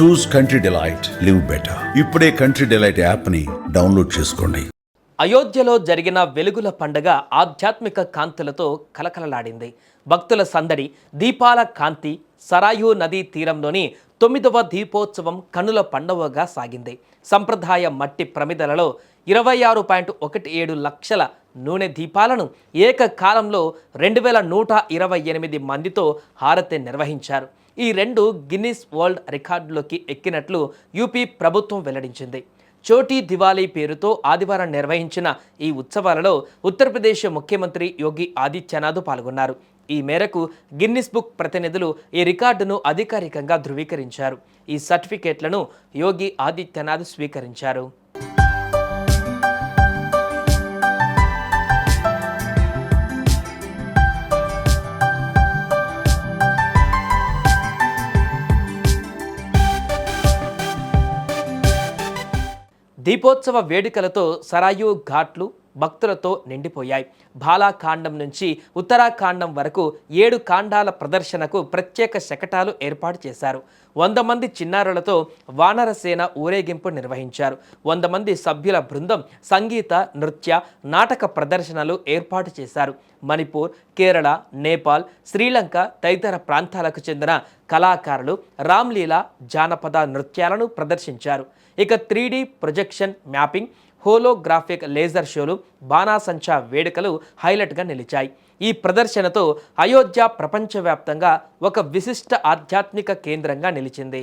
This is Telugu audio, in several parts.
Choose country delight live better. ఇప్పుడే కంట్రీ డిలైట్ యాప్ని డౌన్లోడ్ చేసుకోండి. అయోధ్యలో జరిగిన వెలుగుల పండగ ఆధ్యాత్మిక కాంతులతో కలకలలాడింది. భక్తుల సందడి దీపాల కాంతి సరాయు నదీ తీరంలోని తొమ్మిదవ దీపోత్సవం కనుల పండవగా సాగింది. సంప్రదాయ మట్టి ప్రమిదలలో ఇరవై ఆరు పాయింట్ ఒకటి ఏడు లక్షల నూనె దీపాలను ఏకకాలంలో రెండు వేల నూట ఇరవై ఎనిమిది మందితో హారతి నిర్వహించారు. ఈ రెండు గిన్నిస్ వరల్డ్ రికార్డులోకి ఎక్కినట్లు యూపీ ప్రభుత్వం వెల్లడించింది. చోటీ దివాళీ పేరుతో ఆదివారం నిర్వహించిన ఈ ఉత్సవాలలో ఉత్తరప్రదేశ్ ముఖ్యమంత్రి యోగి ఆదిత్యనాథ్ పాల్గొన్నారు. ఈ మేరకు గిన్నిస్ బుక్ ప్రతినిధులు ఈ రికార్డును అధికారికంగా ధృవీకరించారు. ఈ సర్టిఫికేట్లను యోగి ఆదిత్యనాథ్ స్వీకరించారు. దీపోత్సవ వేడుకలతో సరాయు ఘాట్లు భక్తులతో నిండిపోయాయి. బాలాకాండం నుంచి ఉత్తరాఖండం వరకు ఏడు కాండాల ప్రదర్శనకు ప్రత్యేక శకటాలు ఏర్పాటు చేశారు. వంద మంది చిన్నారులతో వానరసేన ఊరేగింపు నిర్వహించారు. వంద మంది సభ్యుల బృందం సంగీత నృత్య నాటక ప్రదర్శనలు ఏర్పాటు చేశారు. మణిపూర్ కేరళ నేపాల్ శ్రీలంక తదితర ప్రాంతాలకు చెందిన కళాకారులు రామ్లీలా జానపద నృత్యాలను ప్రదర్శించారు. ఇక three projection mapping holographic laser షోలు బాణాసంచా వేడుకలు హైలైట్గా నిలిచాయి. ఈ ప్రదర్శనతో అయోధ్య ప్రపంచవ్యాప్తంగా ఒక విశిష్ట ఆధ్యాత్మిక కేంద్రంగా నిలిచింది.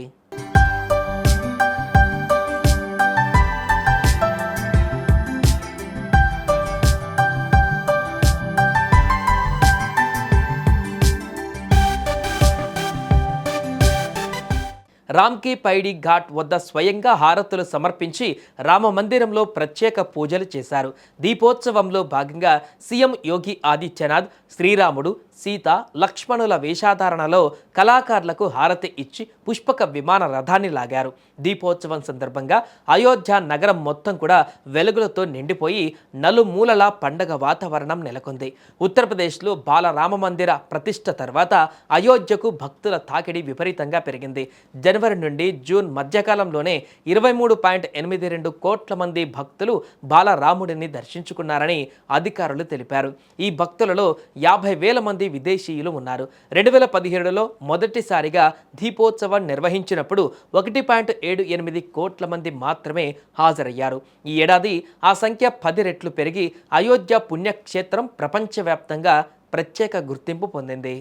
రామ్కీ పైడి ఘాట్ వద్ద స్వయంగా హారతులు సమర్పించి రామ మందిరంలో ప్రత్యేక పూజలు చేశారు. దీపోత్సవంలో భాగంగా సీఎం యోగి ఆదిత్యనాథ్ శ్రీరాముడు సీత లక్ష్మణుల వేషాధారణలో కళాకారులకు హారతి ఇచ్చి పుష్పక విమాన రథాన్ని లాగారు. దీపోత్సవం సందర్భంగా అయోధ్య నగరం మొత్తం కూడా వెలుగులతో నిండిపోయి నలుమూలలా పండగ వాతావరణం నెలకొంది. ఉత్తరప్రదేశ్లో బాలరామ మందిర ప్రతిష్ట తర్వాత అయోధ్యకు భక్తుల తాకిడి విపరీతంగా పెరిగింది. జనవరి నుండి జూన్ మధ్యకాలంలోనే ఇరవై మూడు పాయింట్ ఎనిమిది రెండు కోట్ల మంది భక్తులు బాలరాముడిని దర్శించుకున్నారని అధికారులు తెలిపారు. ఈ భక్తులలో యాభై వేల మంది విదేశీయులు ఉన్నారు. రెండు వేల పదిహేడులో మొదటిసారిగా దీపోత్సవం నిర్వహించినప్పుడు ఒకటి పాయింట్ ఏడు ఎనిమిది కోట్ల మంది మాత్రమే హాజరయ్యారు. ఈ ఏడాది ఆ సంఖ్య పది రెట్లు పెరిగి అయోధ్య పుణ్యక్షేత్రం ప్రపంచవ్యాప్తంగా ప్రత్యేక గుర్తింపు పొందింది.